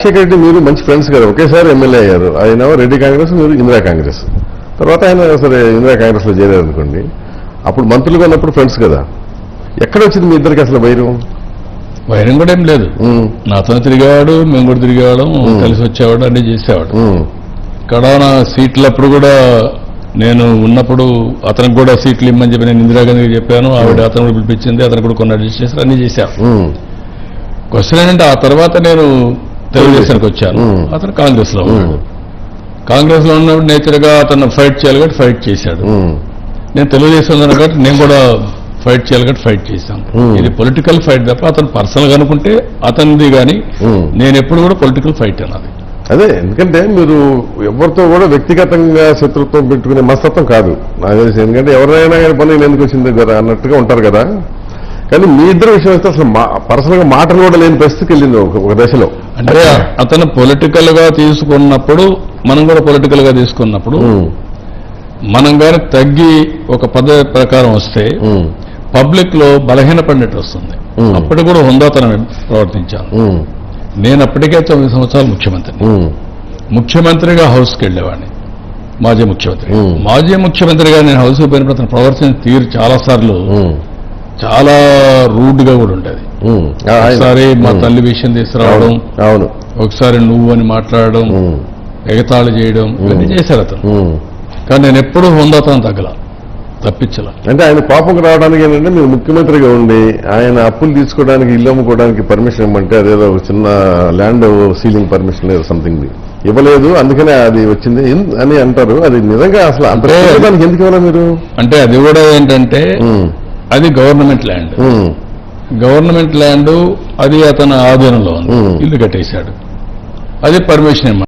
రాజశేఖర రెడ్డి మీరు మంచి ఫ్రెండ్స్ కదా. ఒకేసారి ఎమ్మెల్యే అయ్యారు. ఆయన రెడ్డి కాంగ్రెస్ మీరు ఇందిరా కాంగ్రెస్. తర్వాత ఆయన సరే ఇందిరా కాంగ్రెస్లో చేరారు అనుకోండి. అప్పుడు మంత్రులుగా ఉన్నప్పుడు ఫ్రెండ్స్ కదా. ఎక్కడ వచ్చింది మీ ఇద్దరికి అసలు వైరం? వైరం కూడా ఏం లేదు. నాతో తిరిగేవాడు మేము కూడా తిరిగేవాడు కలిసి వచ్చేవాడు అన్ని చేసేవాడు. కడాన సీట్లప్పుడు కూడా నేను ఉన్నప్పుడు అతనికి కూడా సీట్లు ఇమ్మని చెప్పి నేను ఇందిరాగాంధీకి చెప్పాను. ఆవిడ అతను కూడా పిలిపించింది అతను కూడా కొన్ని అడ్జస్ట్ చేశారు అన్ని చేశాను క్వశ్చన్ ఏంటంటే ఆ తర్వాత నేను తెలుగుదేశానికి వచ్చాను. అతను కాంగ్రెస్లో కాంగ్రెస్లో ఉన్నప్పుడు నేచర్గా అతను ఫైట్ చేయాలి కాబట్టి ఫైట్ చేశాడు. నేను తెలుగుదేశం ఉన్నాను కాబట్టి నేను కూడా ఫైట్ చేయాలి కాబట్టి ఫైట్ చేశాను. ఇది పొలిటికల్ ఫైట్ తప్ప అతను పర్సనల్గా అనుకుంటే అతనిది కానీ. నేను ఎప్పుడు కూడా పొలిటికల్ ఫైట్ అన్నది అదే ఎందుకంటే మీరు ఎవరితో కూడా వ్యక్తిగతంగా శత్రుత్వం పెట్టుకునే మనస్తత్వం కాదు. నాకు తెలిసి ఎందుకంటే ఎవరైనా కానీ పని నేను ఎందుకు వచ్చింది కదా అన్నట్టుగా ఉంటారు కదా. కానీ మీ ఇద్దరు విషయం వస్తే అసలు పర్సనల్గా మాటలు కూడా లేని పరిస్థితికి వెళ్ళింది ఒక దశలో. అంటే అతను పొలిటికల్గా తీసుకున్నప్పుడు మనం కూడా పొలిటికల్గా తీసుకున్నప్పుడు మనం కానీ తగ్గి ఒక పద్ధతి ప్రకారం వస్తే పబ్లిక్లో బలహీనపడినట్టు వస్తుంది. మ్మ్. అప్పుడు కూడా హుందాతనం ప్రవర్తించాను నేను అప్పటికే తొమ్మిది సంవత్సరాలు ముఖ్యమంత్రిని. ముఖ్యమంత్రిగా హౌస్కి వెళ్ళేవాడిని. మాజీ ముఖ్యమంత్రి. మాజీ ముఖ్యమంత్రిగా నేను హౌస్కి పోయినప్పుడు అతను ప్రవర్తన తీరు చాలా సార్లు ఉమ్, చాలా రూడ్గా కూడా ఉండేది. ఒకసారి మా. తల్లి విషయం తీసుకురావడం అవును, ఒకసారి నువ్వు అని మాట్లాడడం ఎగతాళి చేయడం ఇవన్నీ చేశారు అతను. కానీ నేను ఎప్పుడూ హుందాతనం తగ్గల తప్పించల. అంటే ఆయన కోపంకి రావడానికి ఏంటంటే మీరు ముఖ్యమంత్రిగా ఉండి ఆయన అప్పులు తీసుకోవడానికి ఇల్లు అమ్ముకోవడానికి పర్మిషన్ ఇవ్వమంటే అదేదో ఒక చిన్న ల్యాండ్ సీలింగ్ పర్మిషన్ లేదు సంథింగ్ ఇవ్వలేదు అందుకనే అది వచ్చింది. అని అంటారు. అది నిజంగా అసలు అంత అంటే- దానికి ఎందుకు ఇవ్వాలి మీరు? అంటే అది కూడా ఏంటంటే అది గవర్నమెంట్ ల్యాండ్ గవర్నమెంట్ ల్యాండ్ అది అతని ఆధీనంలో ఉంది. ఇల్లు కట్టేశాడు. అది పర్మిషన్